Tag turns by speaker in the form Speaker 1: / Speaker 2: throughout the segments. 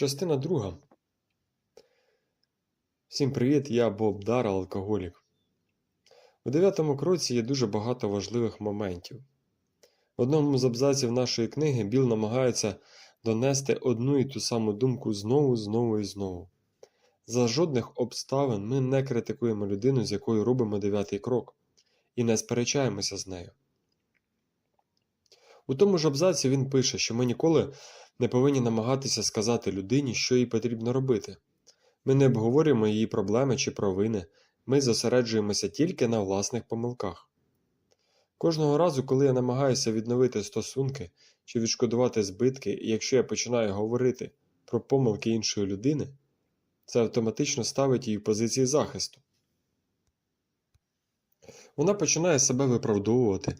Speaker 1: Частина друга. Всім привіт, я Боб Дара, алкоголік. У дев'ятому кроці є дуже багато важливих моментів. В одному з абзаців нашої книги Біл намагається донести одну і ту саму думку знову, знову і знову. За жодних обставин ми не критикуємо людину, з якою робимо дев'ятий крок, і не сперечаємося з нею. У тому ж абзаці він пише, що ми ніколи не повинні намагатися сказати людині, що їй потрібно робити. Ми не обговорюємо її проблеми чи провини, ми зосереджуємося тільки на власних помилках. Кожного разу, коли я намагаюся відновити стосунки чи відшкодувати збитки, і якщо я починаю говорити про помилки іншої людини, це автоматично ставить її в позиції захисту. Вона починає себе виправдовувати,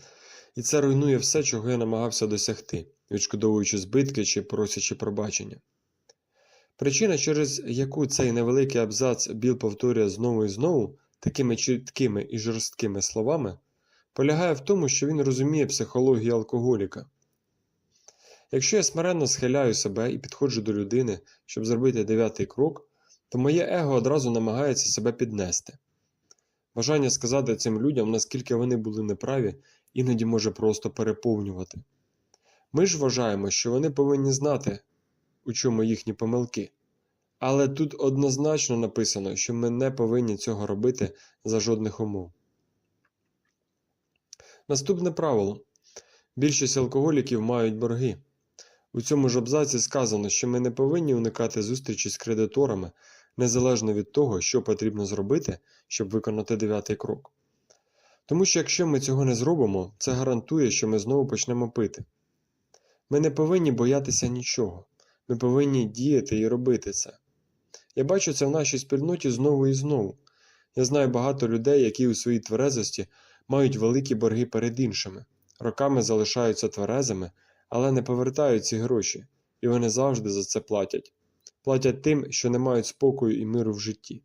Speaker 1: і це руйнує все, чого я намагався досягти, відшкодовуючи збитки чи просячи пробачення. Причина, через яку цей невеликий абзац Біл повторює знову і знову такими чіткими і жорсткими словами, полягає в тому, що він розуміє психологію алкоголіка. Якщо я смиренно схиляю себе і підходжу до людини, щоб зробити дев'ятий крок, то моє его одразу намагається себе піднести. Бажання сказати цим людям, наскільки вони були неправі, іноді може просто переповнювати. Ми ж вважаємо, що вони повинні знати, у чому їхні помилки. Але тут однозначно написано, що ми не повинні цього робити за жодних умов. Наступне правило. Більшість алкоголіків мають борги. У цьому ж абзаці сказано, що ми не повинні уникати зустрічі з кредиторами, незалежно від того, що потрібно зробити, щоб виконати дев'ятий крок. Тому що якщо ми цього не зробимо, це гарантує, що ми знову почнемо пити. Ми не повинні боятися нічого, ми повинні діяти і робити це. Я бачу це в нашій спільноті знову і знову. Я знаю багато людей, які у своїй тверезості мають великі борги перед іншими, роками залишаються тверезими, але не повертають ці гроші, і вони завжди за це платять. Платять тим, що не мають спокою і миру в житті.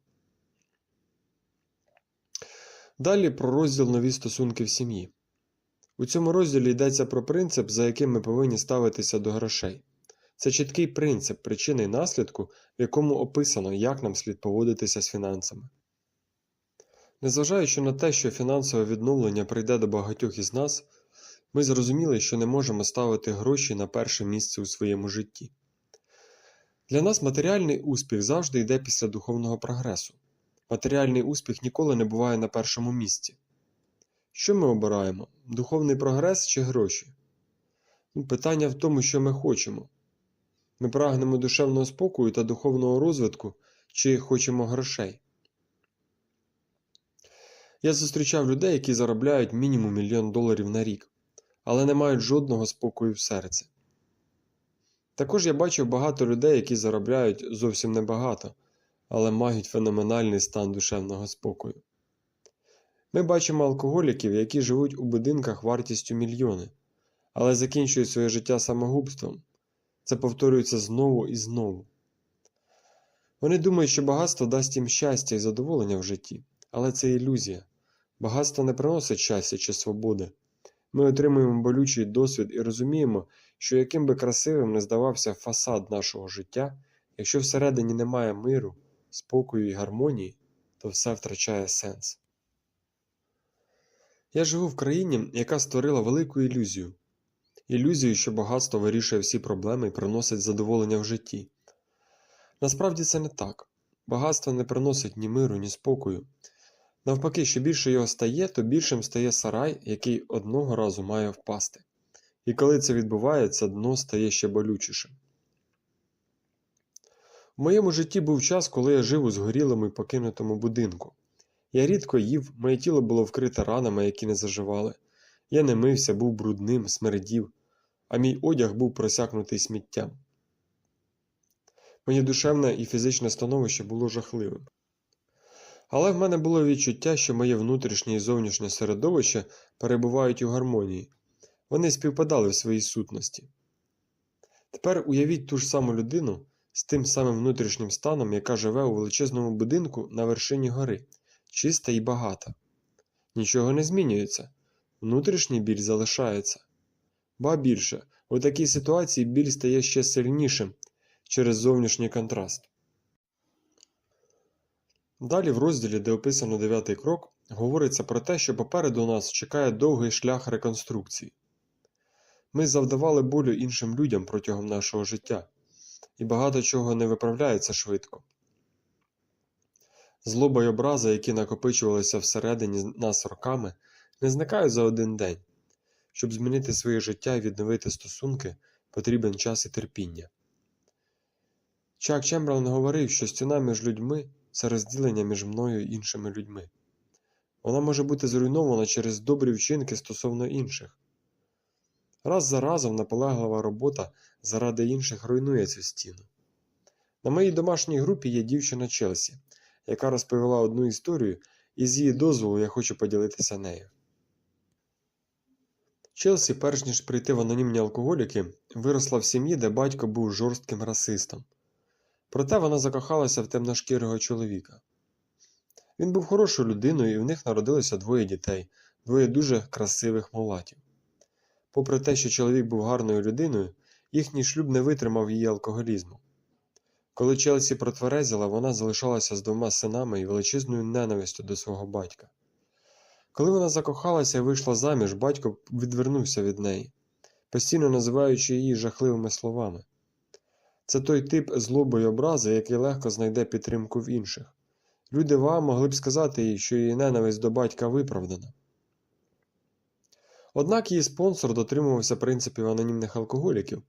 Speaker 1: Далі про розділ нові стосунки в сім'ї. У цьому розділі йдеться про принцип, за яким ми повинні ставитися до грошей. Це чіткий принцип причини і наслідку, в якому описано, як нам слід поводитися з фінансами. Незважаючи на те, що фінансове відновлення прийде до багатьох із нас, ми зрозуміли, що не можемо ставити гроші на перше місце у своєму житті. Для нас матеріальний успіх завжди йде після духовного прогресу. Матеріальний успіх ніколи не буває на першому місці. Що ми обираємо? Духовний прогрес чи гроші? Ну, Питання в тому, що ми хочемо. Ми прагнемо душевного спокою та духовного розвитку, чи хочемо грошей. Я зустрічав людей, які заробляють мінімум мільйон доларів на рік, але не мають жодного спокою в серці. Також я бачив багато людей, які заробляють зовсім небагато, але мають феноменальний стан душевного спокою. Ми бачимо алкоголіків, які живуть у будинках вартістю мільйони, але закінчують своє життя самогубством. Це повторюється знову і знову. Вони думають, що багатство дасть їм щастя і задоволення в житті, але це ілюзія. Багатство не приносить щастя чи свободи. Ми отримуємо болючий досвід і розуміємо, що яким би красивим не здавався фасад нашого життя, якщо всередині немає миру, спокою і гармонії, то все втрачає сенс. Я живу в країні, яка створила велику ілюзію. Ілюзію, що багатство вирішує всі проблеми і приносить задоволення в житті. Насправді це не так. Багатство не приносить ні миру, ні спокою. Навпаки, що більше його стає, то більшим стає сарай, який одного разу має впасти. І коли це відбувається, дно стає ще болючішим. В моєму житті був час, коли я жив у згорілому і покинутому будинку. Я рідко їв, моє тіло було вкрите ранами, які не заживали. Я не мився, був брудним, смердів, а мій одяг був просякнутий сміттям. Моє душевне і фізичне становище було жахливим. Але в мене було відчуття, що моє внутрішнє і зовнішнє середовище перебувають у гармонії, вони співпадали в своїй сутності. Тепер уявіть ту ж саму людину з тим самим внутрішнім станом, яка живе у величезному будинку на вершині гори, чиста і багата. Нічого не змінюється, внутрішній біль залишається. Ба більше, у такій ситуації біль стає ще сильнішим, через зовнішній контраст. Далі в розділі, де описано дев'ятий крок, говориться про те, що попереду нас чекає довгий шлях реконструкції. Ми завдавали болю іншим людям протягом нашого життя, і багато чого не виправляється швидко. Злоба й образа, які накопичувалися всередині нас роками, не зникають за один день. Щоб змінити своє життя і відновити стосунки, потрібен час і терпіння. Чак Чемберлен говорив, що стіна між людьми це розділення між мною і іншими людьми. Вона може бути зруйнована через добрі вчинки стосовно інших. Раз за разом наполеглива робота заради інших руйнує цю стіну. На моїй домашній групі є дівчина Челсі, яка розповіла одну історію, і з її дозволу я хочу поділитися нею. Челсі, перш ніж прийти в анонімні алкоголіки, виросла в сім'ї, де батько був жорстким расистом. Проте вона закохалася в темношкірого чоловіка. Він був хорошою людиною, і в них народилося двоє дітей, двоє дуже красивих мулатів. Попри те, що чоловік був гарною людиною, їхній шлюб не витримав її алкоголізму. Коли Челсі протверезіла, вона залишалася з двома синами і величезною ненавистю до свого батька. Коли вона закохалася і вийшла заміж, батько відвернувся від неї, постійно називаючи її жахливими словами. Це той тип злоби й образи, який легко знайде підтримку в інших. Люди вам могли б сказати їй, що її ненависть до батька виправдана. Однак її спонсор дотримувався принципів анонімних алкоголіків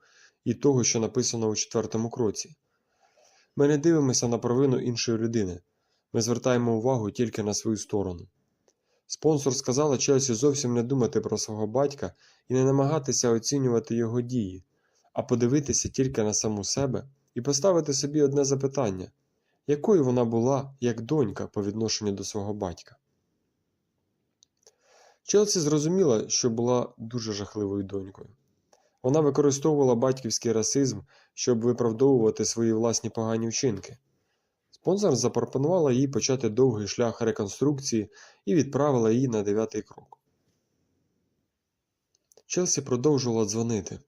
Speaker 1: і того, що написано у четвертому кроці. Ми не дивимося на провину іншої людини, ми звертаємо увагу тільки на свою сторону. Спонсор сказала Челсі зовсім не думати про свого батька і не намагатися оцінювати його дії, а подивитися тільки на саму себе і поставити собі одне запитання якою вона була як донька по відношенню до свого батька. Челсі зрозуміла, що була дуже жахливою донькою. Вона використовувала батьківський расизм, щоб виправдовувати свої власні погані вчинки. Спонсор запропонувала їй почати довгий шлях реконструкції і відправила її на дев'ятий крок. Челсі продовжувала дзвонити.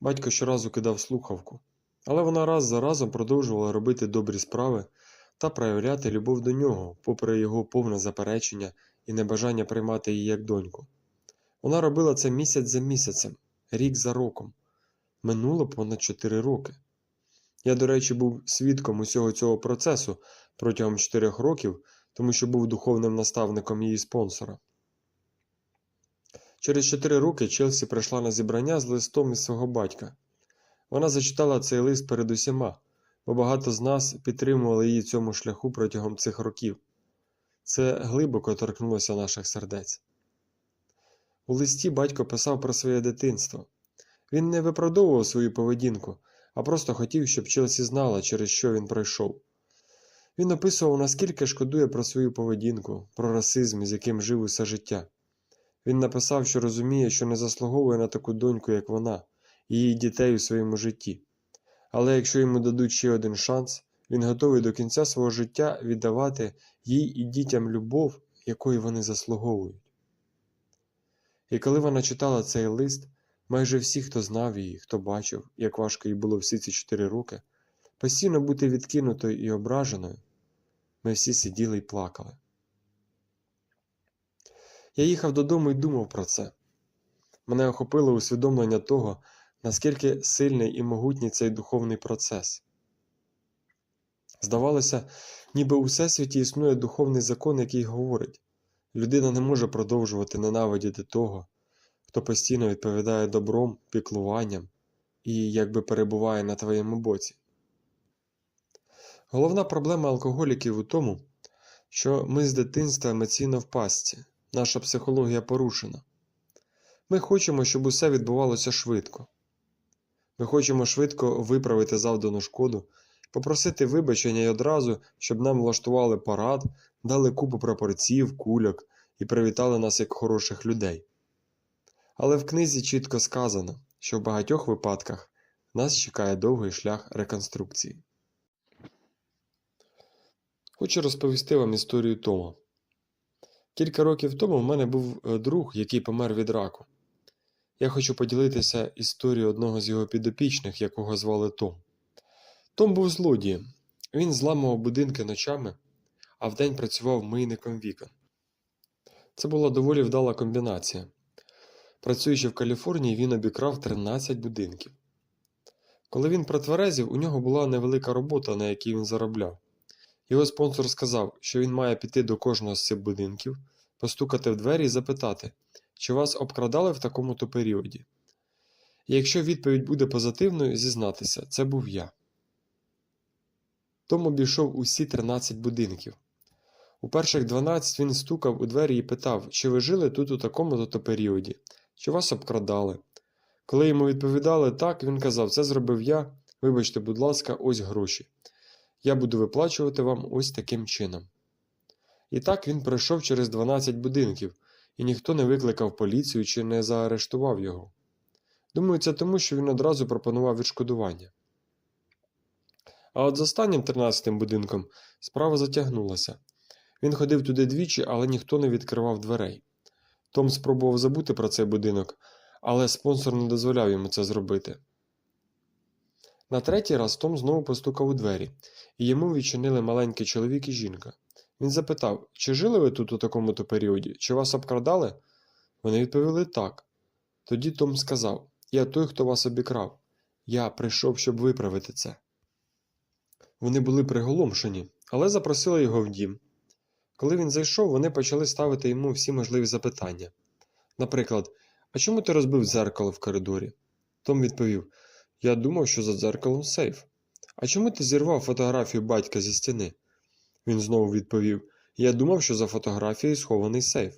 Speaker 1: Батько щоразу кидав слухавку, але вона раз за разом продовжувала робити добрі справи та проявляти любов до нього, попри його повне заперечення і небажання приймати її як доньку. Вона робила це місяць за місяцем, рік за роком. Минуло понад чотири роки. Я, до речі, був свідком усього цього процесу протягом чотирьох років, тому що був духовним наставником її спонсора. Через чотири роки Челсі прийшла на зібрання з листом із свого батька. Вона зачитала цей лист перед усіма, бо багато з нас підтримували її цьому шляху протягом цих років. Це глибоко торкнулося наших сердець. У листі батько писав про своє дитинство. Він не виправдовував свою поведінку, а просто хотів, щоб Челсі знала, через що він пройшов. Він описував, наскільки шкодує про свою поведінку, про расизм, з яким жив усе життя. Він написав, що розуміє, що не заслуговує на таку доньку, як вона, і її дітей у своєму житті. Але якщо йому дадуть ще один шанс, він готовий до кінця свого життя віддавати їй і дітям любов, якої вони заслуговують. І коли вона читала цей лист, майже всі, хто знав її, хто бачив, як важко їй було всі ці чотири роки, постійно бути відкинутою і ображеною, ми всі сиділи і плакали. Я їхав додому і думав про це. Мене охопило усвідомлення того, наскільки сильний і могутній цей духовний процес. Здавалося, ніби у всесвіті існує духовний закон, який говорить людина не може продовжувати ненавидіти того, хто постійно відповідає добром, піклуванням і якби перебуває на твоєму боці. Головна проблема алкоголіків у тому, що ми з дитинства емоційно в пастці, наша психологія порушена. Ми хочемо, щоб усе відбувалося швидко. Ми хочемо швидко виправити завдану шкоду, попросити вибачення й одразу, щоб нам влаштували парад, дали купу прапорців, кульок і привітали нас як хороших людей. Але в книзі чітко сказано, що в багатьох випадках нас чекає довгий шлях реконструкції. Хочу розповісти вам історію Тома. Кілька років тому в мене був е, друг, який помер від раку. Я хочу поділитися історією одного з його підопічних, якого звали Том. Том був злодієм. Він зламував будинки ночами, а вдень працював мийником вікон. Це була доволі вдала комбінація. Працюючи в Каліфорнії, він обікрав 13 будинків. Коли він протверезів, у нього була невелика робота, на якій він заробляв. Його спонсор сказав, що він має піти до кожного з цих будинків, постукати в двері і запитати, чи вас обкрадали в такому-то періоді. І якщо відповідь буде позитивною, зізнатися, це був я. Том обійшов усі 13 будинків. У перших 12 він стукав у двері і питав, чи ви жили тут у такому-то періоді, чи вас обкрадали. Коли йому відповідали так, він казав, це зробив я, вибачте, будь ласка, ось гроші. Я буду виплачувати вам ось таким чином. І так він пройшов через 12 будинків, і ніхто не викликав поліцію чи не заарештував його. Думаю, це тому, що він одразу пропонував відшкодування. А от з останнім 13-тим будинком справа затягнулася. Він ходив туди двічі, але ніхто не відкривав дверей. Том спробував забути про цей будинок, але спонсор не дозволяв йому це зробити. На третій раз Том знову постукав у двері, і йому відчинили маленький чоловік і жінка. Він запитав, чи жили ви тут у такому-то періоді, чи вас обкрадали? Вони відповіли так. Тоді Том сказав: Я той, хто вас обікрав. Я прийшов, щоб виправити це. Вони були приголомшені, але запросили його в дім. Коли він зайшов, вони почали ставити йому всі можливі запитання. Наприклад, а чому ти розбив дзеркало в коридорі? Том відповів: Я думав, що за дзеркалом сейф. А чому ти зірвав фотографію батька зі стіни? Він знову відповів: Я думав, що за фотографією схований сейф.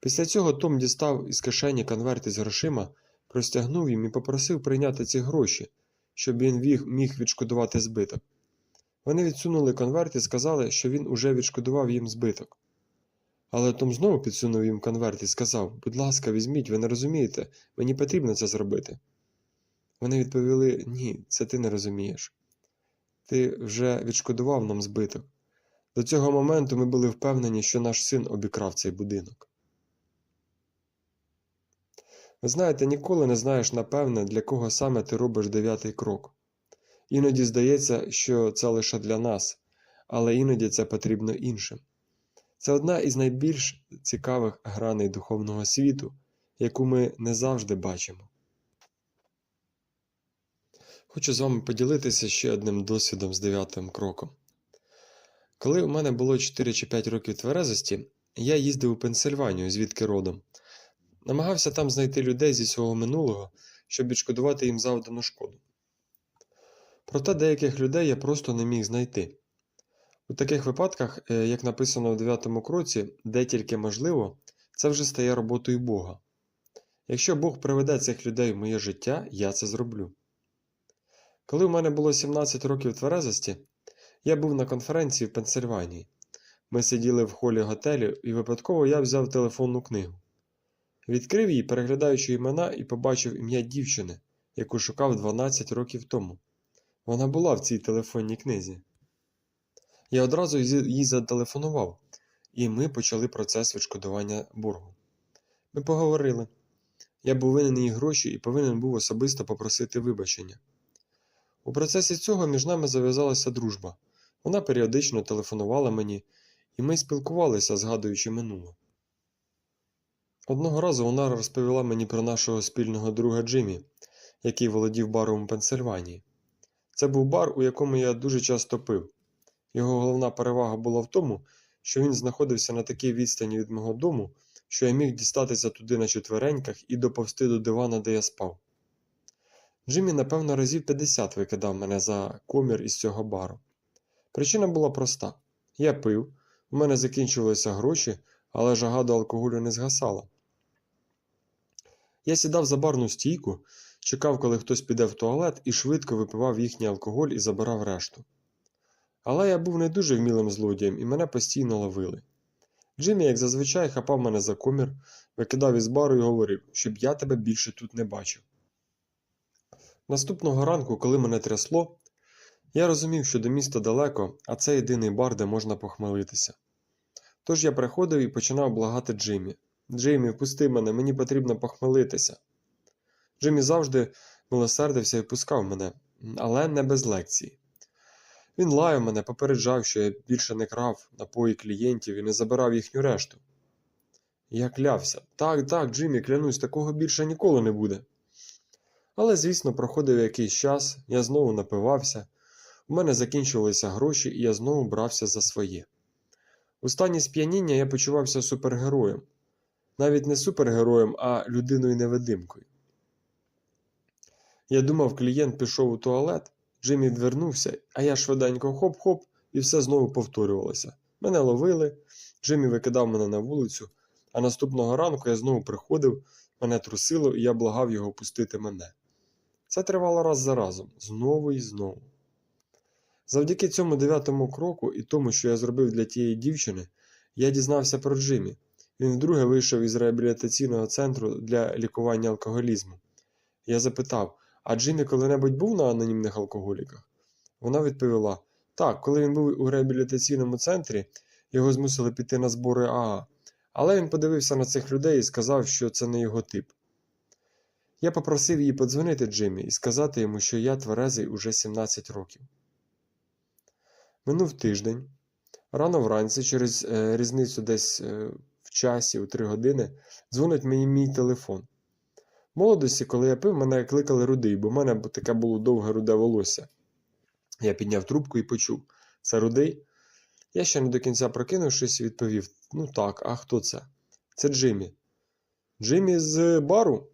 Speaker 1: Після цього Том дістав із кишені конверт із грошима, простягнув їм і попросив прийняти ці гроші, щоб він міг відшкодувати збиток. Вони відсунули конверт і сказали, що він уже відшкодував їм збиток. Але Том знову підсунув їм конверт і сказав: Будь ласка, візьміть, ви не розумієте, мені потрібно це зробити. Вони відповіли: Ні, це ти не розумієш. Ти вже відшкодував нам збиток. До цього моменту ми були впевнені, що наш син обікрав цей будинок. Ви знаєте, ніколи не знаєш напевне, для кого саме ти робиш дев'ятий крок. Іноді здається, що це лише для нас, але іноді це потрібно іншим. Це одна із найбільш цікавих граней духовного світу, яку ми не завжди бачимо. Хочу з вами поділитися ще одним досвідом з дев'ятим кроком. Коли у мене було 4 чи 5 років тверезості, я їздив у Пенсильванію, звідки родом. Намагався там знайти людей зі свого минулого, щоб відшкодувати їм завдану шкоду. Проте деяких людей я просто не міг знайти. У таких випадках, е, як написано в 9 кроці, де тільки можливо, це вже стає роботою Бога. Якщо Бог приведе цих людей в моє життя, я це зроблю. Коли в мене було 17 років тверезості, я був на конференції в Пенсильванії. Ми сиділи в холі готелю, і випадково я взяв телефонну книгу. Відкрив її, переглядаючи імена, і побачив ім'я дівчини, яку шукав 12 років тому. Вона була в цій телефонній книзі. Я одразу їй зателефонував, і ми почали процес відшкодування боргу. Ми поговорили. Я був винен їй гроші і повинен був особисто попросити вибачення. У процесі цього між нами зав'язалася дружба. Вона періодично телефонувала мені, і ми спілкувалися, згадуючи минуле. Одного разу вона розповіла мені про нашого спільного друга Джиммі, який володів баром у Пенсильванії. Це був бар, у якому я дуже часто пив. Його головна перевага була в тому, що він знаходився на такій відстані від мого дому, що я міг дістатися туди на четвереньках і доповзти до дивана, де я спав. Джиммі, напевно, разів 50 викидав мене за комір із цього бару. Причина була проста: я пив, у мене закінчувалися гроші, але жага до алкоголю не згасала. Я сідав за барну стійку, чекав, коли хтось піде в туалет, і швидко випивав їхній алкоголь і забирав решту. Але я був не дуже вмілим злодієм і мене постійно ловили. Джиммі, як зазвичай, хапав мене за комір, викидав із бару і говорив, щоб я тебе більше тут не бачив. Наступного ранку, коли мене трясло, я розумів, що до міста далеко, а це єдиний бар, де можна похмелитися. Тож я приходив і починав благати Джиммі. Джиммі, впусти мене, мені потрібно похмелитися. Джиммі завжди милосердився і пускав мене. але не без лекції. Він лаяв мене, попереджав, що я більше не крав напої клієнтів і не забирав їхню решту. Я клявся. Так, так, Джиммі, клянусь, такого більше ніколи не буде. Але, звісно, проходив якийсь час, я знову напивався, у мене закінчувалися гроші, і я знову брався за своє. У стані сп'яніння я почувався супергероєм. Навіть не супергероєм, а людиною-невидимкою. Я думав, клієнт пішов у туалет, Джиммі відвернувся, а я швиденько хоп-хоп, і все знову повторювалося. Мене ловили, Джиммі викидав мене на вулицю, а наступного ранку я знову приходив, мене трусило, і я благав його пустити мене. Це тривало раз за разом, знову і знову. Завдяки цьому дев'ятому кроку і тому, що я зробив для тієї дівчини, я дізнався про Джиммі. Він вдруге вийшов із реабілітаційного центру для лікування алкоголізму. Я запитав, а Джиммі коли-небудь був на анонімних алкоголіках? Вона відповіла: так, коли він був у реабілітаційному центрі, його змусили піти на збори АА, але він подивився на цих людей і сказав, що це не його тип. Я попросив її подзвонити Джиммі і сказати йому, що я тверезий уже 17 років. Минув тиждень. Рано вранці, через е, різницю десь е, в часі, у 3 години, дзвонить мені мій телефон. Молодості, коли я пив, мене кликали рудий, бо в мене таке було довге руде волосся. Я підняв трубку і почув: це рудий? Я ще не до кінця прокинувшись, відповів: Ну так, а хто це? Це Джиммі. Джиммі з бару?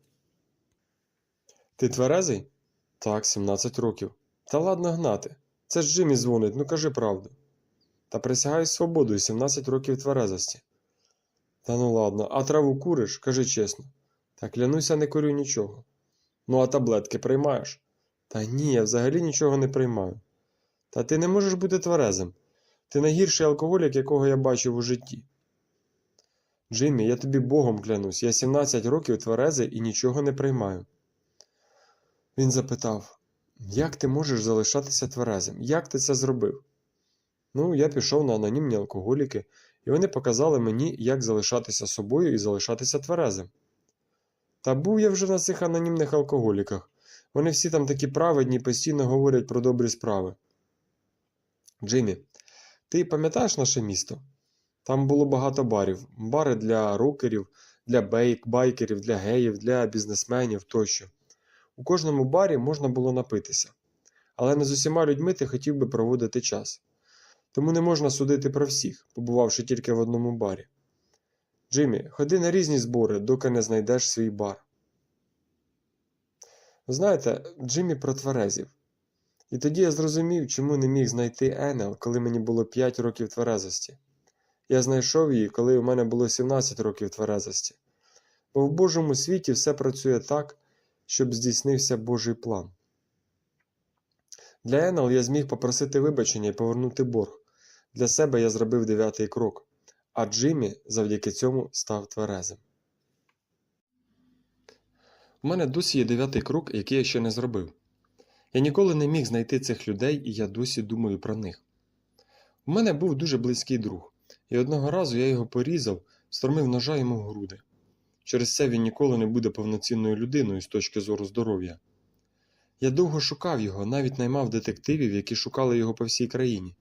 Speaker 1: Ти тверезий? Так, 17 років. Та ладно гнати. Це ж Джиммі дзвонить, ну кажи правду. Та присягаю свободою 17 років тверезості. Та ну ладно, а траву куриш, кажи чесно. Та клянуся, не курю нічого. Ну, а таблетки приймаєш? Та ні, я взагалі нічого не приймаю. Та ти не можеш бути тверезим. Ти найгірший алкоголік, якого я бачив у житті. Джиммі, я тобі Богом клянусь, я 17 років тверезий і нічого не приймаю. Він запитав: Як ти можеш залишатися тверезим? Як ти це зробив? Ну, я пішов на анонімні алкоголіки, і вони показали мені, як залишатися собою і залишатися тверезим. Та був я вже на цих анонімних алкоголіках. Вони всі там такі праведні, постійно говорять про добрі справи. Джиммі, ти пам'ятаєш наше місто? Там було багато барів, бари для рокерів, для бейк, байкерів, для геїв, для бізнесменів тощо. У кожному барі можна було напитися, але не з усіма людьми ти хотів би проводити час. Тому не можна судити про всіх, побувавши тільки в одному барі. Джиммі, ходи на різні збори, доки не знайдеш свій бар. Знаєте, Джиммі протверезів. І тоді я зрозумів, чому не міг знайти Енел, коли мені було 5 років тверезості. Я знайшов її, коли у мене було 17 років тверезості. Бо в Божому світі все працює так, щоб здійснився Божий план. Для Енел я зміг попросити вибачення і повернути борг. Для себе я зробив дев'ятий крок, а Джиммі завдяки цьому став тверезим. У мене досі є дев'ятий крок, який я ще не зробив. Я ніколи не міг знайти цих людей, і я досі думаю про них. У мене був дуже близький друг, і одного разу я його порізав, стромив ножа йому в груди. Через це він ніколи не буде повноцінною людиною з точки зору здоров'я. Я довго шукав його, навіть наймав детективів, які шукали його по всій країні.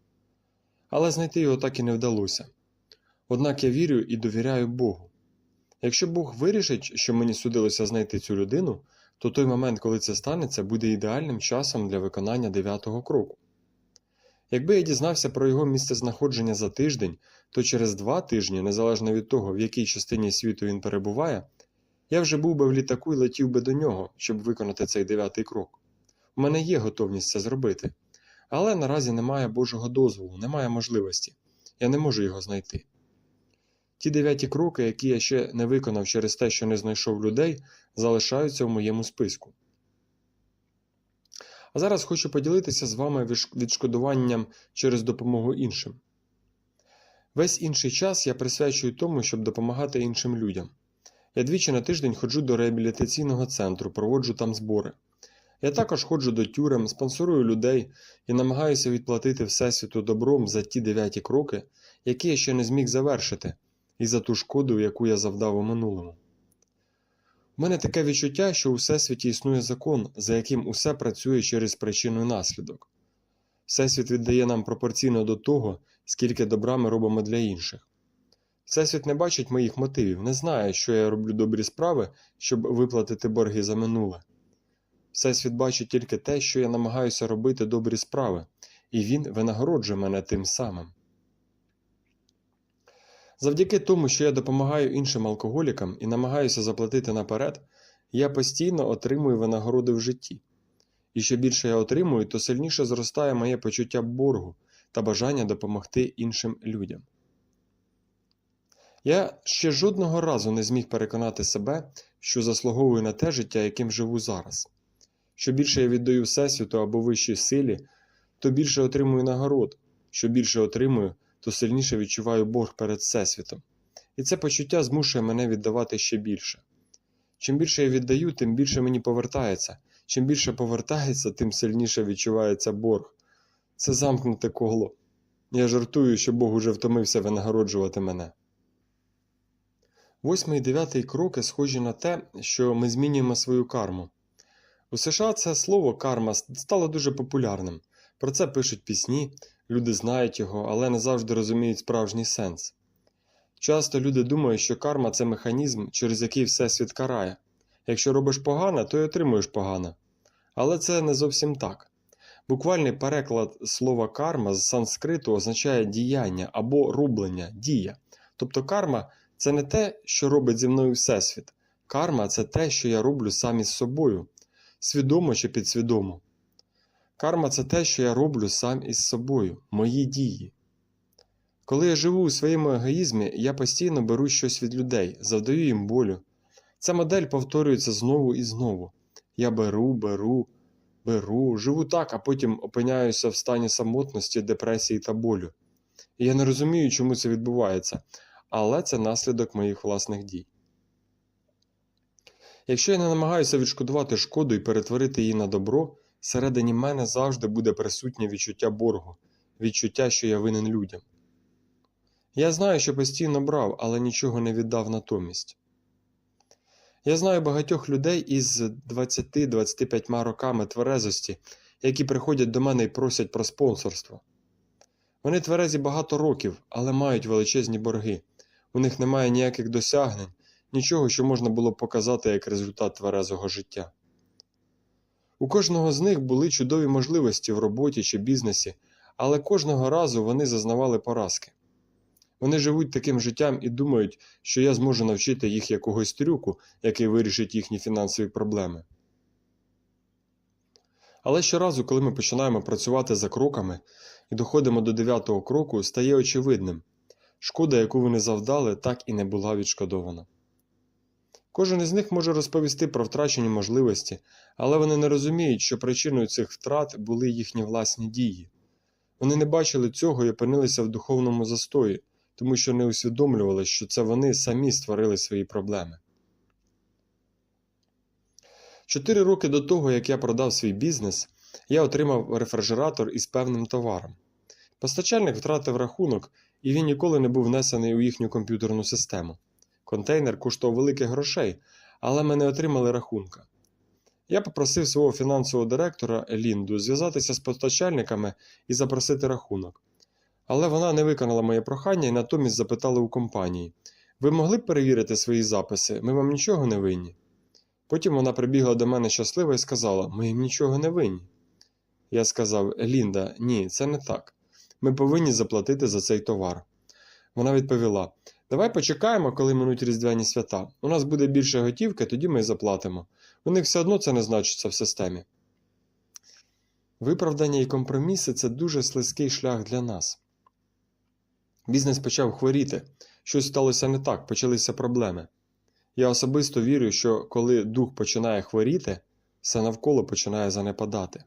Speaker 1: Але знайти його так і не вдалося. Однак я вірю і довіряю Богу. Якщо Бог вирішить, що мені судилося знайти цю людину, то той момент, коли це станеться, буде ідеальним часом для виконання дев'ятого кроку. Якби я дізнався про його місцезнаходження за тиждень, то через два тижні, незалежно від того, в якій частині світу він перебуває, я вже був би в літаку і летів би до нього, щоб виконати цей дев'ятий крок. У мене є готовність це зробити, але наразі немає Божого дозволу, немає можливості. Я не можу його знайти. Ті дев'яті кроки, які я ще не виконав через те, що не знайшов людей, залишаються в моєму списку. А зараз хочу поділитися з вами відшкодуванням через допомогу іншим. Весь інший час я присвячую тому, щоб допомагати іншим людям. Я двічі на тиждень ходжу до реабілітаційного центру, проводжу там збори. Я також ходжу до тюрем, спонсорую людей і намагаюся відплатити Всесвіту добром за ті дев'яті кроки, які я ще не зміг завершити, і за ту шкоду, яку я завдав у минулому. У мене таке відчуття, що у всесвіті існує закон, за яким усе працює через причину і наслідок. Всесвіт віддає нам пропорційно до того, скільки добра ми робимо для інших. Всесвіт не бачить моїх мотивів, не знає, що я роблю добрі справи, щоб виплатити борги за минуле. Всесвіт бачить тільки те, що я намагаюся робити добрі справи, і він винагороджує мене тим самим. Завдяки тому, що я допомагаю іншим алкоголікам і намагаюся заплатити наперед, я постійно отримую винагороди в житті. І що більше я отримую, то сильніше зростає моє почуття боргу та бажання допомогти іншим людям. Я ще жодного разу не зміг переконати себе, що заслуговую на те життя, яким живу зараз. Що більше я віддаю Всесвіту або вищій силі, то більше отримую нагород, що більше отримую, то сильніше відчуваю борг перед Всесвітом. І це почуття змушує мене віддавати ще більше. Чим більше я віддаю, тим більше мені повертається. Чим більше повертається, тим сильніше відчувається борг. Це замкнуте коло. Я жартую, що Бог уже втомився винагороджувати мене. Восьмий і дев'ятий кроки схожі на те, що ми змінюємо свою карму. У США це слово карма стало дуже популярним. Про це пишуть пісні, люди знають його, але не завжди розуміють справжній сенс. Часто люди думають, що карма це механізм, через який Всесвіт карає. Якщо робиш погано, то й отримуєш погано. Але це не зовсім так. Буквальний переклад слова карма з санскриту означає діяння або рублення, дія. Тобто карма це не те, що робить зі мною Всесвіт. Карма це те, що я роблю сам із собою, свідомо чи підсвідомо. Карма це те, що я роблю сам із собою, мої дії. Коли я живу у своєму егоїзмі, я постійно беру щось від людей, завдаю їм болю. Ця модель повторюється знову і знову. Я беру, беру, беру, живу так, а потім опиняюся в стані самотності, депресії та болю. І я не розумію, чому це відбувається, але це наслідок моїх власних дій. Якщо я не намагаюся відшкодувати шкоду і перетворити її на добро, всередині мене завжди буде присутнє відчуття боргу, відчуття, що я винен людям. Я знаю, що постійно брав, але нічого не віддав натомість. Я знаю багатьох людей із 20-25 роками тверезості, які приходять до мене і просять про спонсорство. Вони тверезі багато років, але мають величезні борги. У них немає ніяких досягнень, нічого, що можна було показати як результат тверезого життя. У кожного з них були чудові можливості в роботі чи бізнесі, але кожного разу вони зазнавали поразки. Вони живуть таким життям і думають, що я зможу навчити їх якогось трюку, який вирішить їхні фінансові проблеми. Але щоразу, коли ми починаємо працювати за кроками і доходимо до дев'ятого кроку, стає очевидним шкода, яку вони завдали, так і не була відшкодована. Кожен із них може розповісти про втрачені можливості, але вони не розуміють, що причиною цих втрат були їхні власні дії. Вони не бачили цього і опинилися в духовному застої, тому що не усвідомлювали, що це вони самі створили свої проблеми. Чотири роки до того, як я продав свій бізнес, я отримав рефрижератор із певним товаром. Постачальник втратив рахунок, і він ніколи не був внесений у їхню комп'ютерну систему. Контейнер коштував великих грошей, але ми не отримали рахунка. Я попросив свого фінансового директора Лінду зв'язатися з постачальниками і запросити рахунок. Але вона не виконала моє прохання і натомість запитала у компанії: Ви могли б перевірити свої записи? Ми вам нічого не винні. Потім вона прибігла до мене щаслива і сказала: Ми їм нічого не винні. Я сказав: Лінда, ні, це не так. Ми повинні заплатити за цей товар. Вона відповіла: Давай почекаємо, коли минуть різдвяні свята. У нас буде більше готівки, тоді ми й заплатимо. У них все одно це не значиться в системі. Виправдання і компроміси це дуже слизький шлях для нас. Бізнес почав хворіти, щось сталося не так, почалися проблеми. Я особисто вірю, що коли дух починає хворіти, все навколо починає занепадати.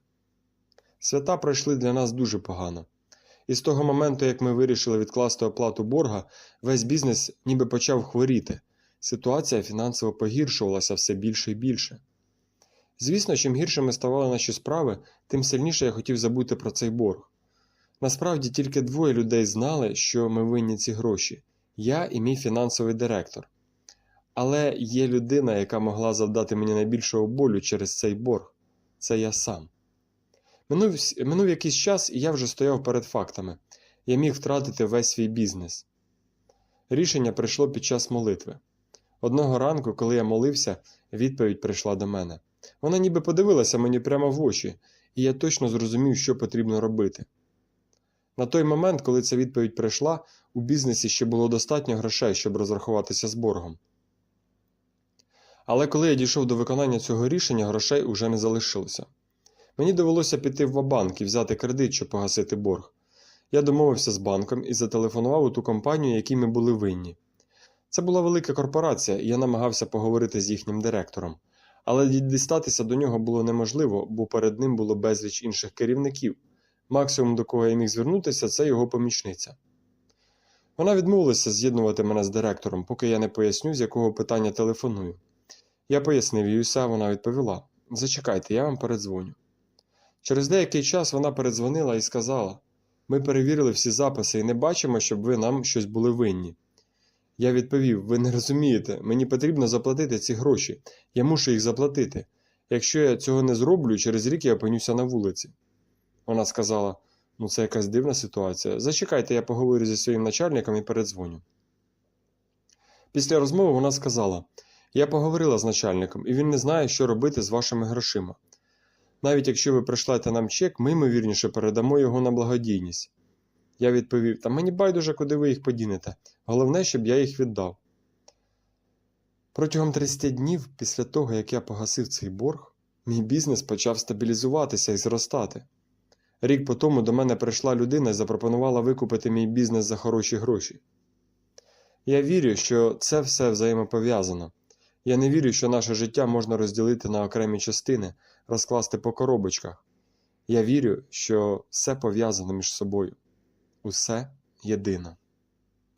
Speaker 1: Свята пройшли для нас дуже погано. І з того моменту, як ми вирішили відкласти оплату борга, весь бізнес ніби почав хворіти. Ситуація фінансово погіршувалася все більше і більше. Звісно, чим гіршими ставали наші справи, тим сильніше я хотів забути про цей борг. Насправді тільки двоє людей знали, що ми винні ці гроші я і мій фінансовий директор. Але є людина, яка могла завдати мені найбільшого болю через цей борг. Це я сам. Минув, минув якийсь час, і я вже стояв перед фактами. Я міг втратити весь свій бізнес. Рішення прийшло під час молитви. Одного ранку, коли я молився, відповідь прийшла до мене. Вона ніби подивилася мені прямо в очі, і я точно зрозумів, що потрібно робити. На той момент, коли ця відповідь прийшла, у бізнесі ще було достатньо грошей, щоб розрахуватися з боргом. Але коли я дійшов до виконання цього рішення, грошей уже не залишилося. Мені довелося піти в банк і взяти кредит, щоб погасити борг. Я домовився з банком і зателефонував у ту компанію, якій ми були винні. Це була велика корпорація, і я намагався поговорити з їхнім директором. Але дістатися до нього було неможливо, бо перед ним було безліч інших керівників. Максимум, до кого я міг звернутися, це його помічниця. Вона відмовилася з'єднувати мене з директором, поки я не поясню, з якого питання телефоную. Я пояснив їй усе, вона відповіла: Зачекайте, я вам передзвоню. Через деякий час вона передзвонила і сказала: Ми перевірили всі записи і не бачимо, щоб ви нам щось були винні. Я відповів: Ви не розумієте, мені потрібно заплатити ці гроші. Я мушу їх заплатити. Якщо я цього не зроблю, через рік я опинюся на вулиці. Вона сказала: Ну, це якась дивна ситуація. Зачекайте, я поговорю зі своїм начальником і передзвоню. Після розмови вона сказала: Я поговорила з начальником, і він не знає, що робити з вашими грошима. Навіть якщо ви пришлете нам чек, ми, ймовірніше, передамо його на благодійність. Я відповів: Та мені байдуже, куди ви їх подінете. Головне, щоб я їх віддав. Протягом 30 днів після того, як я погасив цей борг, мій бізнес почав стабілізуватися і зростати. Рік по тому до мене прийшла людина і запропонувала викупити мій бізнес за хороші гроші. Я вірю, що це все взаємопов'язано. Я не вірю, що наше життя можна розділити на окремі частини, розкласти по коробочках. Я вірю, що все пов'язано між собою. Усе єдино.